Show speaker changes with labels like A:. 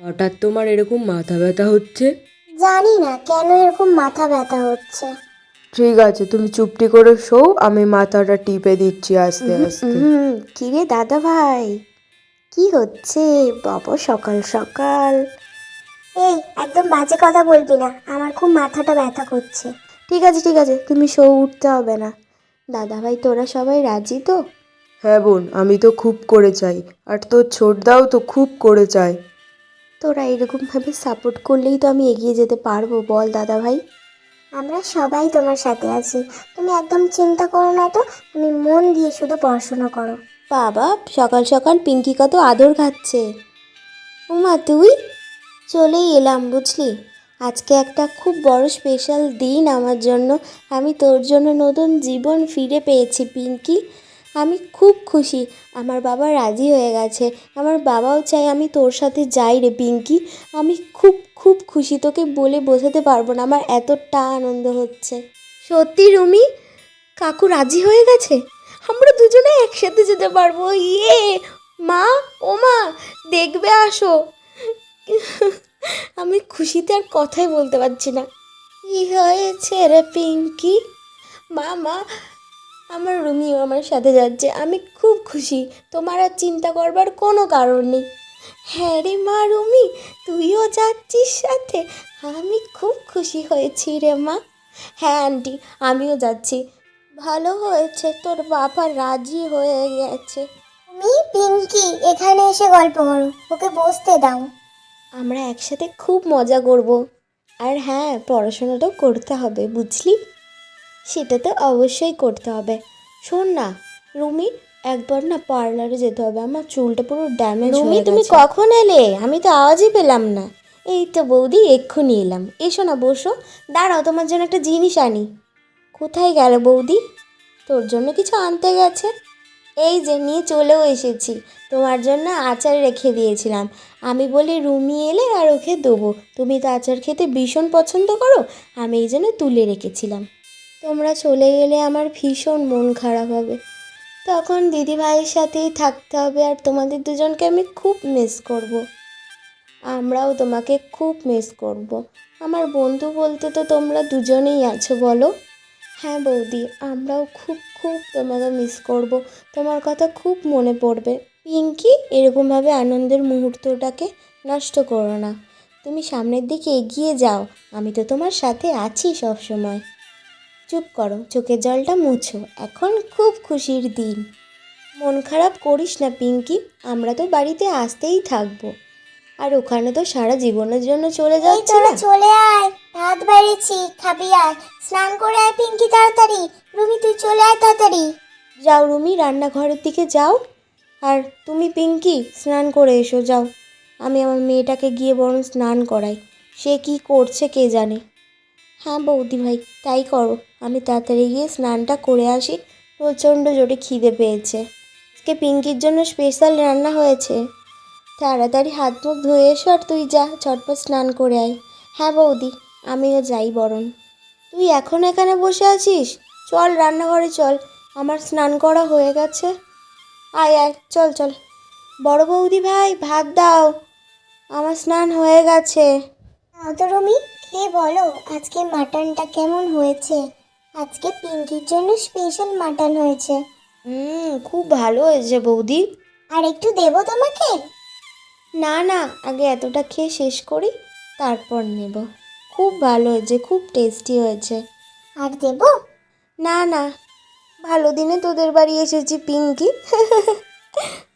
A: হঠাৎ তোমার এরকম মাথা ব্যথা হচ্ছে?
B: জানি না কেন এরকম মাথা ব্যথা হচ্ছে?
A: ঠিক আছে তুমি চুপটি করে শো আমি মাথাটা টিপে দিচ্ছি আস্তে আস্তে।
B: হুম কিরে দাদা ভাই? কি হচ্ছে? বাবা সকাল সকাল। এই একদম বাজে কথা বলবি না আমার খুব মাথাটা ব্যথা করছে। ঠিক আছে ঠিক আছে তুমি শো উঠতে হবে না। দাদা ভাই তোরা সবাই রাজি তো?
A: হ্যাঁ বোন আমি তো খুব করে চাই আর তোর ছোটদাও তো খুব করে চায়।
B: তোরা এরকমভাবে সাপোর্ট করলেই তো আমি এগিয়ে যেতে পারব বল দাদা ভাই আমরা সবাই তোমার সাথে আছি। তুমি একদম চিন্তা করো না তো তুমি মন দিয়ে শুধু পড়াশোনা করো। বাবা সকাল সকাল পিঙ্কি কত আদর খাচ্ছে। উমা তুই? চলেই এলাম বুঝলি? আজকে একটা খুব বড় স্পেশাল দিন আমার জন্য। আমি তোর জন্য নতুন জীবন ফিরে পেয়েছি পিঙ্কি। আমি খুব খুশি। আমার বাবা রাজি হয়ে গেছে। আমার বাবাও চাই আমি তোর সাথে যাই রে পিঙ্কি। আমি খুব খুব খুশি। তোকে বলে বোঝাতে পারব না। আমার এতটা আনন্দ হচ্ছে। সত্যি রুমি? কাকু রাজি হয়ে গেছে? আমরা দুজনে একসাথে যেতে পারব। ইয়ে! মা ও মা দেখবে আসো। আমি খুশিতে আর কথাই বলতে পারছি না। কি হয়েছে রে পিঙ্কি? মা মা আমার রুমিও আমার সাথে যাচ্ছে আমি খুব খুশি। তোমার আর চিন্তা করবার কোনো কারণ নেই। হ্যাঁ রে মা রুমি তুইও যাচ্ছিস সাথে। আমি খুব খুশি হয়েছি রে মা। হ্যাঁ আন্টি আমিও যাচ্ছি। ভালো হয়েছে তোর বাবা রাজি হয়ে গেছে।
C: তুমি পিঙ্কি এখানে এসে গল্প করো ওকে বসতে দাও।
B: আমরা একসাথে খুব মজা করব। আর হ্যাঁ পড়াশোনাটাও করতে হবে বুঝলি? সেটা তো অবশ্যই করতে হবে। শোন না রুমি একবার না পার্লারে যেতে হবে। আমার চুলটা পুরো ড্যামেজ রুমি তুমি কখন এলে? আমি তো আওয়াজই পেলাম না। এই তো বৌদি এক্ষুনি এলাম। এসো না বসো। দাঁড়াও তোমার জন্য একটা জিনিস আনি। কোথায় গেল বৌদি? তোর জন্য কিছু আনতে গেছে। এই যে নিয়ে চলেও এসেছি। তোমার জন্য আচার রেখে দিয়েছিলাম। আমি বলি রুমি এলে আর ওকে দেবো। তুমি তো আচার খেতে ভীষণ পছন্দ করো। আমি এই জন্য তুলে রেখেছিলাম। তোমরা চলে গেলে আমার ভীষণ মন খারাপ হবে তখন দিদি ভাইয়ের সাথেই থাকতে হবে আর তোমাদের দুজনকে আমি খুব মিস করব। আমরাও তোমাকে খুব মিস করব। আমার বন্ধু বলতে তো তোমরা দুজনেই আছো, বলো হ্যাঁ বৌদি, আমরাও খুব খুব তোমাকে মিস করব। তোমার কথা খুব মনে পড়বে পিঙ্কি, এরকমভাবে আনন্দের মুহূর্তটাকে নষ্ট করো না তুমি সামনের দিকে এগিয়ে যাও, আমি তো তোমার সাথে আছি সব সময় চুপ করো চোখের জলটা মুছো। এখন খুব খুশির দিন। মন খারাপ করিস না পিঙ্কি। আমরা তো বাড়িতে আসতেই থাকব। আর ওখানে তো সারা জীবনের জন্য চলে যাচ্ছি না।
C: চলে আয় ভাত বেড়েছি খাবি আয়। স্নান করে আয় পিঙ্কি তাড়াতাড়ি। রুমি তুই চলে আয় তাড়াতাড়ি।
B: যাও রুমি রান্নাঘরের দিকে যাও। আর তুমি পিঙ্কি স্নান করে এসো যাও। আমি আমার মেয়েটাকে গিয়ে বরং স্নান করাই। সে কি করছে কে জানে। হ্যাঁ বৌদি ভাই, তাই করো। আমি তাড়াতাড়ি গিয়ে স্নানটা করে আসি। প্রচণ্ড জোরে খিদে পেয়েছে। আজকে পিঙ্কির জন্য স্পেশাল রান্না হয়েছে। তাড়াতাড়ি হাত মুখ ধুয়ে এসো আর তুই যা, ঝটপট স্নান করে আয়। হ্যাঁ বৌদি, আমিও যাই বরং। তুই এখন এখানে বসে আছিস? চল রান্নাঘরে চল। আমার স্নান করা হয়ে গেছে। আয় আয়, চল চল। বড় বৌদি ভাই, ভাত দাও। আমার স্নান হয়ে গেছে।
C: নাও তো রুমি খেয়ে বলো আজকে মাটনটা কেমন হয়েছে? আজকে পিঙ্কির জন্য স্পেশাল মাটন হয়েছে।
B: হুম খুব ভালো হয়েছে বৌদি।
C: আর একটু দেবো তোমাকে?
B: না না আগে এতটা খেয়ে শেষ করি তারপর নেব। খুব ভালো হয়েছে খুব টেস্টি হয়েছে।
C: আর দেবো?
B: না না ভালো দিনে তোদের বাড়ি এসেছি পিঙ্কি।